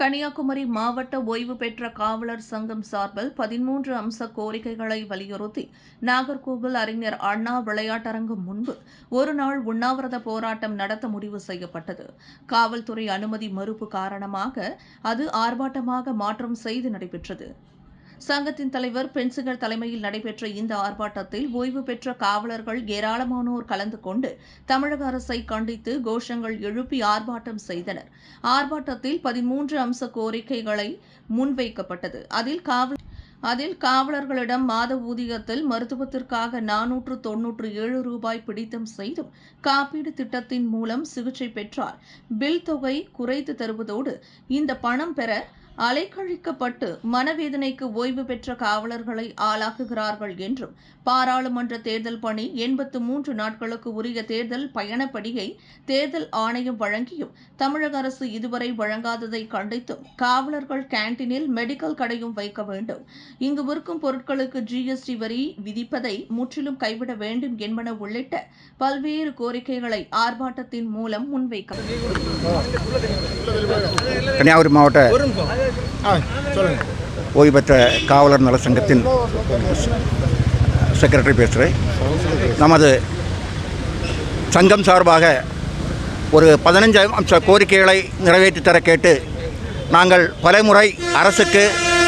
கன்னியாகுமரி மாவட்ட ஓய்வு பெற்ற காவலர் சங்கம் சார்பில் பதிமூன்று அம்ச கோரிக்கைகளை வலியுறுத்தி நாகர்கோவில் அறிஞர் அண்ணா விளையாட்டரங்கம் முன்பு ஒருநாள் உண்ணாவிரத போராட்டம் நடத்த முடிவு செய்யப்பட்டது. காவல்துறை அனுமதி மறுப்பு காரணமாக அது ஆர்ப்பாட்டமாக மாற்றம் செய்து நடைபெற்றது. சங்கத்தின் தலைவர் பென்சிகர் தலைமையில் நடைபெற்ற இந்த ஆர்ப்பாட்டத்தில் ஓய்வு பெற்ற காவலர்கள் ஏராளமானோர் கலந்து கொண்டு தமிழக அரசை கண்டித்து கோஷங்கள் எழுப்பி ஆர்ப்பாட்டம் செய்தனர். ஆர்ப்பாட்டத்தில் பதிமூன்று அம்ச கோரிக்கைகளை முன்வைக்கப்பட்டது. அதில் காவல் அதில் காவலர்களிடம் மாத ஊதியத்தில் மருத்துவத்திற்காக நானூற்று தொன்னூற்று ஏழு ரூபாய் பிடித்தம் செய்தும் காப்பீடு திட்டத்தின் மூலம் சிகிச்சை பெற்றால் பில் தொகை குறைத்து தருவதோடு இந்த பணம் பெற அலைக்கழிக்கப்பட்டு மனவேதனைக்கு ஓய்வு பெற்ற காவலர்களை ஆளாக்குகிறார்கள் என்றும் பாராளுமன்ற தேர்தல் பணி எண்பத்து மூன்று நாட்களுக்கு உரிய தேர்தல் பயணப்படியை தேர்தல் ஆணையம் வழங்கியும் தமிழக அரசு இதுவரை வழங்காததை கண்டித்தும் காவலர்கள் கேண்டீனில் மெடிக்கல் கடையும் வைக்க வேண்டும். இங்கு விற்கும் பொருட்களுக்கு ஜிஎஸ்டி வரி விதிப்பதை முற்றிலும் கைவிட வேண்டும் என்பன உள்ளிட்ட பல்வேறு கோரிக்கைகளை ஆர்ப்பாட்டத்தின் மூலம் முன்வைக்கப்பட்டது கன்னியாகுமரி மாவட்ட ஓய்வு பெற்ற காவலர் நல சங்கத்தின் செக்ரட்டரி பேசுகிறேன் நமது சங்கம் சார்பாக ஒரு பதினஞ்சு அம்ச கோரிக்கைகளை நிறைவேற்றி தர கேட்டு நாங்கள் பலமுறை அரசுக்கு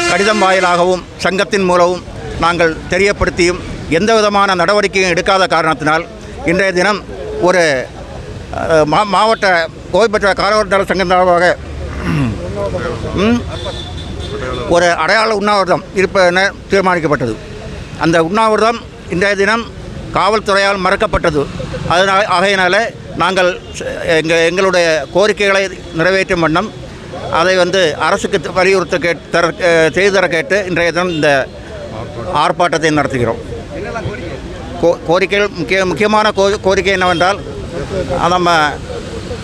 கடிதம் வாயிலாகவும் சங்கத்தின் மூலமும் நாங்கள் தெரியப்படுத்தியும் எந்த விதமான நடவடிக்கையும் எடுக்காத காரணத்தினால் இன்றைய தினம் ஒரு மா மாவட்ட ஓய்வு பெற்ற காவலர் நல சங்கம் சார்பாக ஒரு அடையாள உண்ணாவிரதம் இருப்பதென தீர்மானிக்கப்பட்டது. அந்த உண்ணாவிரதம் இன்றைய தினம் காவல்துறையால் மறக்கப்பட்டது. அதனால் ஆகையினால நாங்கள் எங்கள் எங்களுடைய கோரிக்கைகளை நிறைவேற்றும் வண்ணம் அதை வந்து அரசுக்கு வலியுறுத்த கேட் தர செய்து தர கேட்டு இன்றைய தினம் இந்த ஆர்ப்பாட்டத்தை நடத்துகிறோம். கோ கோரிக்கைகள் முக்கிய முக்கியமான கோ கோரிக்கை என்னவென்றால் நம்ம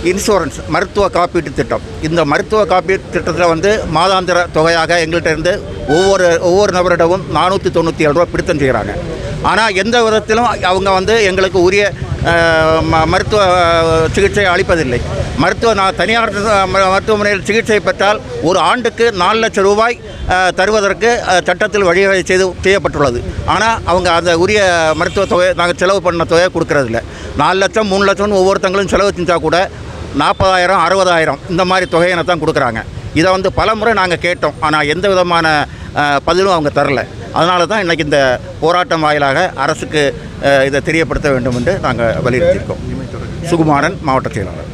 இன்சூரன்ஸ் மருத்துவ காப்பீட்டு திட்டம். இந்த மருத்துவ காப்பீட்டு திட்டத்தில் வந்து மாதாந்திர தொகையாக எங்கள்கிட்ட இருந்து ஒவ்வொரு ஒவ்வொரு நபரிடமும் நானூற்றி தொண்ணூற்றி ஏழு ரூபா பிடித்தம் செய்கிறாங்க ஆனால் எந்த விதத்திலும் அவங்க வந்து எங்களுக்கு உரிய மருத்துவ சிகிச்சை அளிப்பதில்லை. மருத்துவ நான் தனியார் ம- மருத்துவமனையில் சிகிச்சை பெற்றால் ஒரு ஆண்டுக்கு நாலு லட்சம் ரூபாய் தருவதற்கு சட்டத்தில் வழிவகை செய்து செய்யப்பட்டுள்ளது. ஆனால் அவங்க அந்த உரிய மருத்துவ தொகை நாங்கள் செலவு பண்ண தொகையை கொடுக்கறதில்ல. நாலு லட்சம் மூணு லட்சம்னு ஒவ்வொருத்தங்களும் செலவு செஞ்சால் கூட நாற்பதாயிரம் அறுபதாயிரம் இந்த மாதிரி தொகையினை தான் கொடுக்குறாங்க. இதை வந்து பல முறை நாங்கள் கேட்டோம். ஆனால் எந்த விதமான பதிலும் அவங்க தரல. அதனால தான் இன்றைக்கி இந்த போராட்டம் வாயிலாக அரசுக்கு இதை தெரியப்படுத்த வேண்டும் என்று நாங்கள் வலியுறுத்தியிருக்கோம் சுகுமாரன் மாவட்ட செயலாளர்.